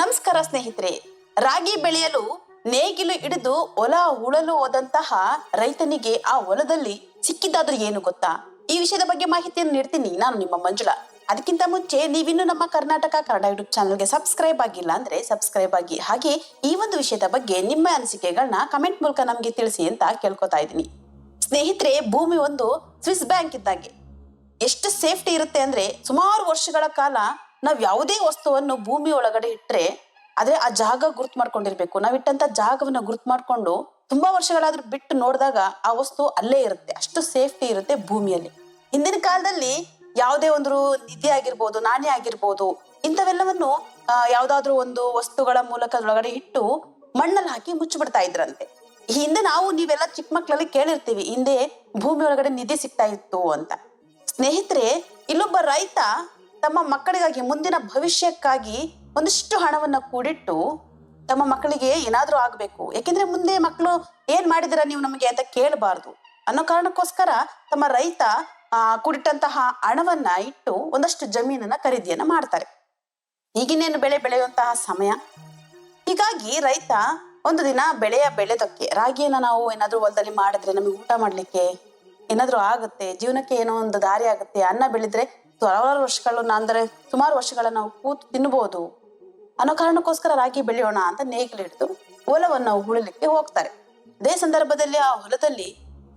ನಮಸ್ಕಾರ ಸ್ನೇಹಿತರೆ. ರಾಗಿ ಬೆಳೆಯಲು ನೇಗಿಲು ಹಿಡಿದು ಹೊಲ ಉಳಲು ಹೋದಂತಹ ರೈತನಿಗೆ ಆ ಹೊಲದಲ್ಲಿ ಸಿಕ್ಕಿದ್ದಾದ್ರೂ ಏನು ಗೊತ್ತಾ? ಈ ವಿಷಯದ ಬಗ್ಗೆ ಮಾಹಿತಿಯನ್ನು ನೀಡ್ತೀನಿ. ನಾನು ನಿಮ್ಮ ಮಂಜುಳಾ. ಅದಕ್ಕಿಂತ ಮುಂಚೆ ನೀವಿನ್ನು ನಮ್ಮ ಕರ್ನಾಟಕ ಕನ್ನಡ ಯೂಟ್ಯೂಬ್ ಚಾನಲ್ಗೆ ಸಬ್ಸ್ಕ್ರೈಬ್ ಆಗಿಲ್ಲ ಅಂದ್ರೆ ಸಬ್ಸ್ಕ್ರೈಬ್ ಆಗಿ. ಹಾಗೆ ಈ ಒಂದು ವಿಷಯದ ಬಗ್ಗೆ ನಿಮ್ಮ ಅನಿಸಿಕೆಗಳನ್ನ ಕಮೆಂಟ್ ಮೂಲಕ ನಮಗೆ ತಿಳಿಸಿ ಅಂತ ಕೇಳ್ಕೊತಾ ಇದ್ದೀನಿ. ಸ್ನೇಹಿತರೆ, ಭೂಮಿ ಒಂದು ಸ್ವಿಸ್ ಬ್ಯಾಂಕ್ ಇದ್ದಾಗೆ. ಎಷ್ಟು ಸೇಫ್ಟಿ ಇರುತ್ತೆ ಅಂದ್ರೆ ಸುಮಾರು ವರ್ಷಗಳ ಕಾಲ ನಾವ್ ಯಾವುದೇ ವಸ್ತುವನ್ನು ಭೂಮಿ ಒಳಗಡೆ ಇಟ್ರೆ ಆದ್ರೆ ಆ ಜಾಗ ಗುರುತ್ ಮಾಡ್ಕೊಂಡಿರ್ಬೇಕು. ನಾವು ಇಟ್ಟಂತ ಜಾಗವನ್ನ ಗುರುತ್ ಮಾಡ್ಕೊಂಡು ತುಂಬಾ ವರ್ಷಗಳಾದ್ರೂ ಬಿಟ್ಟು ನೋಡಿದಾಗ ಆ ವಸ್ತು ಅಲ್ಲೇ ಇರುತ್ತೆ. ಅಷ್ಟು ಸೇಫ್ಟಿ ಇರುತ್ತೆ ಭೂಮಿಯಲ್ಲಿ. ಹಿಂದಿನ ಕಾಲದಲ್ಲಿ ಯಾವುದೇ ಒಂದು ನಿಧಿ ಆಗಿರ್ಬೋದು ನಾಣ್ಯ ಆಗಿರ್ಬೋದು, ಇಂಥವೆಲ್ಲವನ್ನು ಯಾವ್ದಾದ್ರು ಒಂದು ವಸ್ತುಗಳ ಮೂಲಕ ಒಳಗಡೆ ಇಟ್ಟು ಮಣ್ಣಲ್ಲಿ ಹಾಕಿ ಮುಚ್ಚಿಬಿಡ್ತಾ ಇದ್ರಂತೆ. ಹಿಂದೆ ನಾವು ನೀವೆಲ್ಲ ಚಿಕ್ಕ ಮಕ್ಕಳಲ್ಲಿ ಕೇಳಿರ್ತೀವಿ, ಹಿಂದೆ ಭೂಮಿ ಒಳಗಡೆ ನಿಧಿ ಸಿಗ್ತಾ ಇತ್ತು ಅಂತ. ಸ್ನೇಹಿತರೆ, ಇಲ್ಲೊಬ್ಬ ರೈತ ತಮ್ಮ ಮಕ್ಕಳಿಗಾಗಿ ಮುಂದಿನ ಭವಿಷ್ಯಕ್ಕಾಗಿ ಒಂದಿಷ್ಟು ಹಣವನ್ನು ಕೂಡಿಟ್ಟು ತಮ್ಮ ಮಕ್ಕಳಿಗೆ ಏನಾದರೂ ಆಗಬೇಕು. ಯಾಕೆಂದ್ರೆ ಮುಂದೆ ಮಕ್ಕಳು ಏನ್ ಮಾಡಿದಿರ ನೀವು ನಮಗೆ ಅಂತ ಕೇಳಬಾರ್ದು. ಅನ್ನೋ ಕಾರಣಕ್ಕೋಸ್ಕರ ತಮ್ಮ ರೈತ, ಆ, ಕೂಡಿಟ್ಟಂತಹ ಹಣವನ್ನ ಇಟ್ಟು ಒಂದಷ್ಟು ಜಮೀನನ್ನ ಖರೀದಿಯನ್ನ ಮಾಡ್ತಾರೆ. ಈಗಿನೇನು ಬೆಳೆ ಬೆಳೆಯುವಂತಹ ಸಮಯ? ಹೀಗಾಗಿ ರೈತ ಒಂದು ದಿನ ಬೆಳೆಯ ಬೆಳೆದಕ್ಕೆ, ರಾಗಿಯನ್ನ ನಾವು ಏನಾದ್ರೂ ಹೊಲದಲ್ಲಿ ಮಾಡಿದ್ರೆ ನಮಗೆ ಊಟ ಮಾಡ್ಲಿಕ್ಕೆ ಏನಾದ್ರೂ ಆಗುತ್ತೆ, ಜೀವನಕ್ಕೆ ಏನೋ ಒಂದು ದಾರಿ ಆಗುತ್ತೆ, ಅನ್ನ ಬೆಳೆದ್ರೆ ಹಲವಾರು ವರ್ಷಗಳು ಅಂದರೆ ಸುಮಾರು ವರ್ಷಗಳ ನಾವು ಕೂತು ತಿನ್ಬೋದು. ಅನ್ನೋ ಕಾರಣಕ್ಕೋಸ್ಕರ ರಾಗಿ ಬೆಳೆಯೋಣ ಅಂತ ನೇಗಿಲು ಹಿಡಿದು ಹೊಲವನ್ನು ಉಳಲಿಕ್ಕೆ ಹೋಗ್ತಾರೆ. ಅದೇ ಸಂದರ್ಭದಲ್ಲಿ ಆ ಹೊಲದಲ್ಲಿ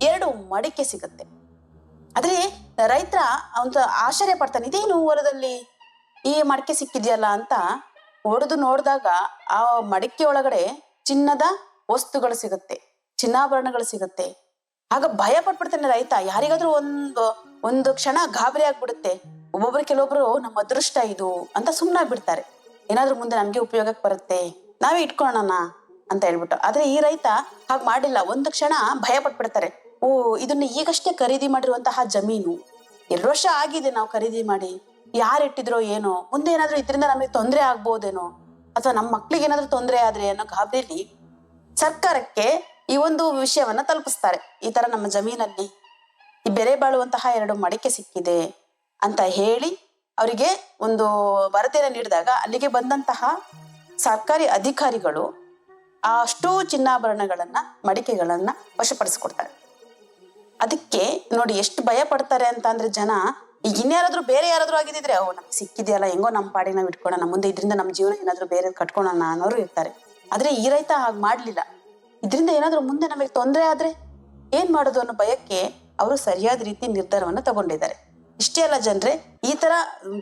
ಎರಡು ಮಡಿಕೆ ಸಿಗುತ್ತೆ. ಆದ್ರೆ ರೈತರ ಒಂದು ಆಶ್ಚರ್ಯ ಪಡ್ತಾನೆ, ಇದೇನು ಹೊಲದಲ್ಲಿ ಈ ಮಡಿಕೆ ಸಿಕ್ಕಿದೆಯಲ್ಲ ಅಂತ ಹೊಡೆದು ನೋಡಿದಾಗ ಆ ಮಡಿಕೆ ಒಳಗಡೆ ಚಿನ್ನದ ವಸ್ತುಗಳು ಸಿಗುತ್ತೆ, ಚಿನ್ನಾಭರಣಗಳು ಸಿಗುತ್ತೆ. ಆಗ ಭಯ ಪಟ್ಬಿಡ್ತಾನೆ ರೈತ, ಯಾರಿಗಾದ್ರೂ ಒಂದು ಒಂದು ಕ್ಷಣ ಗಾಬರಿ ಆಗ್ಬಿಡುತ್ತೆ. ಒಬ್ಬೊಬ್ರು ಕೆಲವೊಬ್ರು, ನಮ್ಮ ಅದೃಷ್ಟ ಇದು ಅಂತ ಸುಮ್ಮನೆ ಬಿಡ್ತಾರೆ. ಏನಾದ್ರೂ ಮುಂದೆ ನಮ್ಗೆ ಉಪಯೋಗಕ್ಕೆ ಬರುತ್ತೆ. ನಾವೇ ಇಟ್ಕೊಳ್ಳೋಣ ಅಂತ ಹೇಳ್ಬಿಟ್ಟು. ಆದ್ರೆ ಈ ರೈತ ಹಾಗೆ ಮಾಡಿಲ್ಲ. ಒಂದು ಕ್ಷಣ ಭಯ ಪಟ್ಬಿಡ್ತಾರೆ. ಓ, ಇದನ್ನ ಈಗಷ್ಟೇ ಖರೀದಿ ಮಾಡಿರುವಂತಹ ಜಮೀನು. ಎರಡು ವರ್ಷ ಆಗಿದೆ ನಾವು ಖರೀದಿ ಮಾಡಿ. ಯಾರು ಇಟ್ಟಿದ್ರೋ ಏನೋ. ಮುಂದೆ ಏನಾದ್ರೂ ಇದರಿಂದ ನಮಗೆ ತೊಂದರೆ ಆಗ್ಬೋದೇನೋ. ಅಥವಾ ನಮ್ಮ ಮಕ್ಳಿಗೆ ಏನಾದ್ರೂ ತೊಂದರೆ ಆದ್ರೆ ಅನ್ನೋ ಗಾಬರಿಲಿ ಸರ್ಕಾರಕ್ಕೆ ಈ ಒಂದು ವಿಷಯವನ್ನ ತಲುಪಿಸ್ತಾರೆ. ಈ ತರ ನಮ್ಮ ಜಮೀನಲ್ಲಿ. ಈ ಬೆಲೆ ಬಾಳುವಂತಹ ಎರಡು ಮಡಿಕೆ ಸಿಕ್ಕಿದೆ ಅಂತ ಹೇಳಿ ಅವರಿಗೆ ಒಂದು ವರದಿಯನ್ನು ನೀಡಿದಾಗ ಅಲ್ಲಿಗೆ ಬಂದಂತಹ ಸರ್ಕಾರಿ ಅಧಿಕಾರಿಗಳು ಆ ಅಷ್ಟೂ ಚಿನ್ನಾಭರಣಗಳನ್ನ, ಮಡಿಕೆಗಳನ್ನ ವಶಪಡಿಸ್ಕೊಡ್ತಾರೆ. ಅದಕ್ಕೆ ನೋಡಿ ಎಷ್ಟು ಭಯ ಪಡ್ತಾರೆ ಅಂತ ಅಂದ್ರೆ ಜನ, ಈಗ ಇನ್ಯಾರಾದ್ರೂ ಬೇರೆ ಯಾರಾದ್ರೂ ಆಗಿದ್ರೆ ಓ ನಮ್ಗೆ ಸಿಕ್ಕಿದೆಯಲ್ಲ, ಹೆಂಗೋ ನಮ್ಮ ಪಾಡಿಗೆ ನಾವು ಇಟ್ಕೊಳ್ಳೋಣ ಮುಂದೆ ಇದರಿಂದ ನಮ್ಮ ಜೀವನ ಏನಾದರೂ ಬೇರೆ ಕಟ್ಕೊಳ್ಳೋಣ ಅನ್ನೋರು ಇರ್ತಾರೆ. ಆದ್ರೆ ಈ ರೈತ ಹಾಗೆ ಮಾಡ್ಲಿಲ್ಲ. ಇದರಿಂದ ಏನಾದರೂ ಮುಂದೆ ನಮಗೆ ತೊಂದರೆ ಆದ್ರೆ ಏನ್ ಮಾಡೋದು ಅನ್ನೋ ಭಯಕ್ಕೆ ಅವರು ಸರಿಯಾದ ರೀತಿ ನಿರ್ಧಾರವನ್ನು ತಗೊಂಡಿದ್ದಾರೆ. ಇಷ್ಟೇ ಅಲ್ಲ ಜನರೇ, ಈ ತರ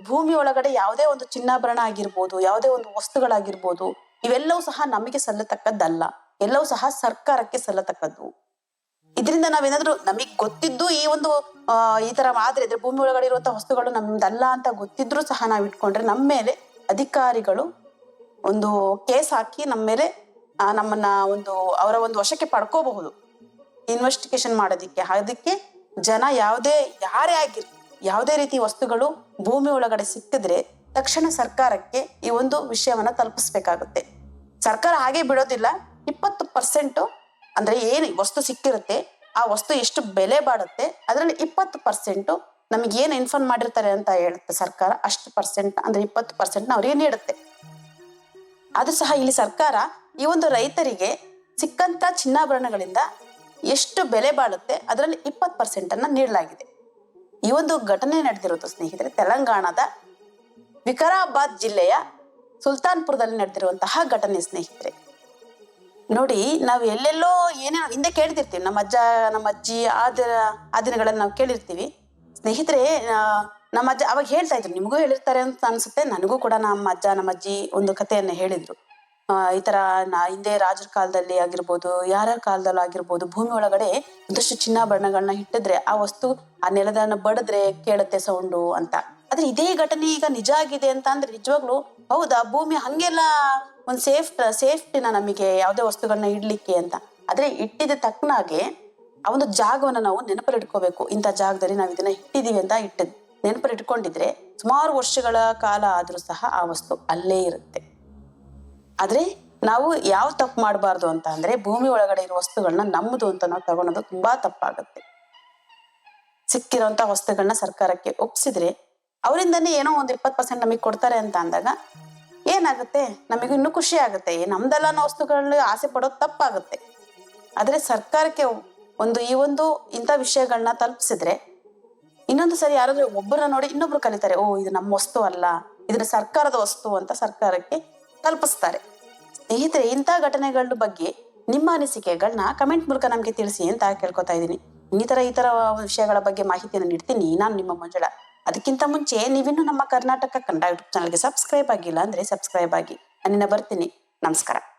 ಭೂಮಿ ಒಳಗಡೆ ಯಾವುದೇ ಒಂದು ಚಿನ್ನಾಭರಣ ಆಗಿರ್ಬೋದು, ಯಾವುದೇ ಒಂದು ವಸ್ತುಗಳಾಗಿರ್ಬೋದು, ಇವೆಲ್ಲವೂ ಸಹ ನಮಗೆ ಸಲ್ಲತಕ್ಕದ್ದಲ್ಲ. ಎಲ್ಲವೂ ಸಹ ಸರ್ಕಾರಕ್ಕೆ ಸಲ್ಲತಕ್ಕದ್ದು. ಇದರಿಂದ ನಾವೇನಾದ್ರೂ ನಮಗ್ ಗೊತ್ತಿದ್ದು ಈ ಒಂದು ಈ ತರ ಆದ್ರೆ ಇದ್ರೆ ಭೂಮಿ ಒಳಗಡೆ ಇರುವಂತಹ ವಸ್ತುಗಳು ನಮ್ದಲ್ಲ ಅಂತ ಗೊತ್ತಿದ್ರು ಸಹ ನಾವು ಇಟ್ಕೊಂಡ್ರೆ ನಮ್ಮ ಮೇಲೆ ಅಧಿಕಾರಿಗಳು ಒಂದು ಕೇಸ್ ಹಾಕಿ ನಮ್ಮ ಮೇಲೆ ನಮ್ಮನ್ನ ಒಂದು, ಅವರ ಒಂದು ವಶಕ್ಕೆ ಪಡ್ಕೋಬಹುದು. ಇನ್ವೆಸ್ಟಿಗೇಷನ್ ಮಾಡೋದಿಕ್ಕೆ. ಅದಕ್ಕೆ ಜನ ಯಾವುದೇ, ಯಾರೇ ಆಗಿರ್ಲಿ, ಯಾವುದೇ ರೀತಿ ವಸ್ತುಗಳು ಭೂಮಿ ಒಳಗಡೆ ಸಿಕ್ಕಿದ್ರೆ ತಕ್ಷಣ ಸರ್ಕಾರಕ್ಕೆ ಈ ಒಂದು ವಿಷಯವನ್ನ ತಲುಪಿಸ್ಬೇಕಾಗುತ್ತೆ. ಸರ್ಕಾರ ಹಾಗೆ ಬಿಡೋದಿಲ್ಲ. ಇಪ್ಪತ್ತು ಪರ್ಸೆಂಟ್ ಅಂದ್ರೆ ಏನು ವಸ್ತು ಸಿಕ್ಕಿರುತ್ತೆ, ಆ ವಸ್ತು ಎಷ್ಟು ಬೆಲೆ ಬಾಡುತ್ತೆ, ಅದರಲ್ಲಿ ಇಪ್ಪತ್ತು ಪರ್ಸೆಂಟ್ ನಮಗೆ ಏನು ಇನ್ಫಾರ್ಮ್ ಮಾಡಿರ್ತಾರೆ ಅಂತ ಹೇಳುತ್ತೆ ಸರ್ಕಾರ, ಅಷ್ಟು ಪರ್ಸೆಂಟ್ ಅಂದ್ರೆ ಇಪ್ಪತ್ತು ಪರ್ಸೆಂಟ್ ಅವರಿಗೆ ನೀಡುತ್ತೆ. ಅದು ಸಹ ಇಲ್ಲಿ ಸರ್ಕಾರ ಈ ಒಂದು ರೈತರಿಗೆ ಸಿಕ್ಕಂತ ಚಿನ್ನಾಭರಣಗಳಿಂದ ಎಷ್ಟು ಬೆಲೆ ಬಾಳುತ್ತೆ ಅದರಲ್ಲಿ ಇಪ್ಪತ್ತು ಪರ್ಸೆಂಟನ್ನು ನೀಡಲಾಗಿದೆ. ಈ ಒಂದು ಘಟನೆ ನಡೆದಿರೋದು ಸ್ನೇಹಿತರೆ, ತೆಲಂಗಾಣದ ವಿಕಾರಾಬಾದ್ ಜಿಲ್ಲೆಯ ಸುಲ್ತಾನ್ಪುರದಲ್ಲಿ ನಡೆದಿರುವಂತಹ ಘಟನೆ ಸ್ನೇಹಿತರೆ. ನೋಡಿ, ನಾವು ಎಲ್ಲೆಲ್ಲೋ ಏನೇನೋ ಹಿಂದೆ ಕೇಳ್ತಿರ್ತೀವಿ, ನಮ್ಮ ಅಜ್ಜ, ನಮ್ಮ ಅಜ್ಜಿ ಆ ದಿನ ಆ ದಿನಗಳನ್ನು ನಾವು ಕೇಳಿರ್ತೀವಿ. ಸ್ನೇಹಿತರೆ ನಮ್ಮ ಅಜ್ಜ ಅವಾಗ ಹೇಳ್ತಾ ಇದ್ರು, ನಿಮಗೂ ಹೇಳಿರ್ತಾರೆ ಅಂತ ಅನ್ಸುತ್ತೆ, ನನಗೂ ಕೂಡ ನಮ್ಮ ಅಜ್ಜ, ನಮ್ಮ ಅಜ್ಜಿ ಒಂದು ಕಥೆಯನ್ನು ಹೇಳಿದ್ರು. ಈ ತರ ಹಿಂದೆ ರಾಜರ ಕಾಲದಲ್ಲಿ ಆಗಿರ್ಬೋದು ಯಾರ ಕಾಲದಲ್ಲೂ ಆಗಿರ್ಬೋದು, ಭೂಮಿ ಒಳಗಡೆ ಒಂದಷ್ಟು ಚಿನ್ನಾಭರಣಗಳನ್ನ ಇಟ್ಟಿದ್ರೆ ಆ ವಸ್ತು ಆ ನೆಲದನ್ನ ಬಡದ್ರೆ ಕೇಳುತ್ತೆ ಸೌಂಡು ಅಂತ. ಆದ್ರೆ ಇದೇ ಘಟನೆ ಈಗ ನಿಜ ಆಗಿದೆ ಅಂತ ಅಂದ್ರೆ ನಿಜವಾಗ್ಲು ಹೌದಾ? ಭೂಮಿ ಹಂಗೆಲ್ಲ ಒಂದ್ ಸೇಫ್ ಸೇಫ್ಟಿನ ನಮಗೆ ಯಾವುದೇ ವಸ್ತುಗಳನ್ನ ಇಡ್ಲಿಕ್ಕೆ ಅಂತ. ಆದ್ರೆ ಇಟ್ಟಿದ ತಕ್ಕನಾಗೆ ಆ ಒಂದು ಜಾಗವನ್ನ ನಾವು ನೆನಪಲ್ಲಿ ಇಟ್ಕೋಬೇಕು ಇಂಥ ಜಾಗದಲ್ಲಿ ನಾವು ಇದನ್ನ ಇಟ್ಟಿದೀವಿ ಅಂತ ಇಟ್ಟಿದ್ ನೆನಪಲ್ಲಿ ಇಟ್ಕೊಂಡಿದ್ರೆ ಸುಮಾರು ವರ್ಷಗಳ ಕಾಲ ಆದ್ರೂ ಸಹ ಆ ವಸ್ತು ಅಲ್ಲೇ ಇರುತ್ತೆ. ಆದ್ರೆ ನಾವು ಯಾವ ತಪ್ಪು ಮಾಡಬಾರ್ದು ಅಂತ ಅಂದ್ರೆ ಭೂಮಿ ಒಳಗಡೆ ಇರೋ ವಸ್ತುಗಳನ್ನ ನಮ್ಮದು ಅಂತ ನಾವು ತಗೊಳೋದು ತುಂಬಾ ತಪ್ಪಾಗುತ್ತೆ. ಸಿಕ್ಕಿರೋಂತ ವಸ್ತುಗಳನ್ನ ಸರ್ಕಾರಕ್ಕೆ ಒಪ್ಪಿಸಿದ್ರೆ ಅವರಿಂದನೇ ಏನೋ ಒಂದು ಇಪ್ಪತ್ತು ಪರ್ಸೆಂಟ್ ನಮಗೆ ಕೊಡ್ತಾರೆ ಅಂತ ಅಂದಾಗ ಏನಾಗುತ್ತೆ? ನಮಗೂ ಇನ್ನೂ ಖುಷಿ ಆಗುತ್ತೆ. ಏ, ವಸ್ತುಗಳನ್ನ ಆಸೆ ಪಡೋದು ತಪ್ಪಾಗುತ್ತೆ. ಆದರೆ ಸರ್ಕಾರಕ್ಕೆ ಒಂದು ಈ ಒಂದು ಇಂಥ ವಿಷಯಗಳನ್ನ ತಲುಪಿಸಿದ್ರೆ ಇನ್ನೊಂದು ಸರಿ ಯಾರಾದ್ರೂ ಒಬ್ಬರನ್ನ ನೋಡಿ ಇನ್ನೊಬ್ರು ಕಲಿತಾರೆ ಓ ಇದು ನಮ್ಮ ವಸ್ತು ಅಲ್ಲ ಇದನ್ನ ಸರ್ಕಾರದ ವಸ್ತು ಅಂತ ಸರ್ಕಾರಕ್ಕೆ ತಲುಪಿಸ್ತಾರೆ. ಸ್ನೇಹಿತರೆ, ಇಂಥ ಘಟನೆಗಳ ಬಗ್ಗೆ ನಿಮ್ಮ ಅನಿಸಿಕೆಗಳನ್ನ ಕಮೆಂಟ್ ಮೂಲಕ ನಮಗೆ ತಿಳಿಸಿ ಅಂತ ಕೇಳ್ಕೊತಾ ಇದ್ದೀನಿ. ಇನ್ನಿತರ ತರ ಈ ಥರ ವಿಷಯಗಳ ಬಗ್ಗೆ ಮಾಹಿತಿಯನ್ನು ನೀಡ್ತೀನಿ. ನಾನು ನಿಮ್ಮ ಮಂಜುಳ. ಅದಕ್ಕಿಂತ ಮುಂಚೆ ನೀವಿನ್ನೂ ನಮ್ಮ ಕರ್ನಾಟಕ ಕನ್ನಡ ಯೂಟ್ಯೂಬ್ ಚಾನಲ್ಗೆ ಸಬ್ಸ್ಕ್ರೈಬ್ ಆಗಿಲ್ಲ ಅಂದರೆ ಸಬ್ಸ್ಕ್ರೈಬ್ ಆಗಿ. ನಾನಿನ್ನ ಬರ್ತೀನಿ. ನಮಸ್ಕಾರ.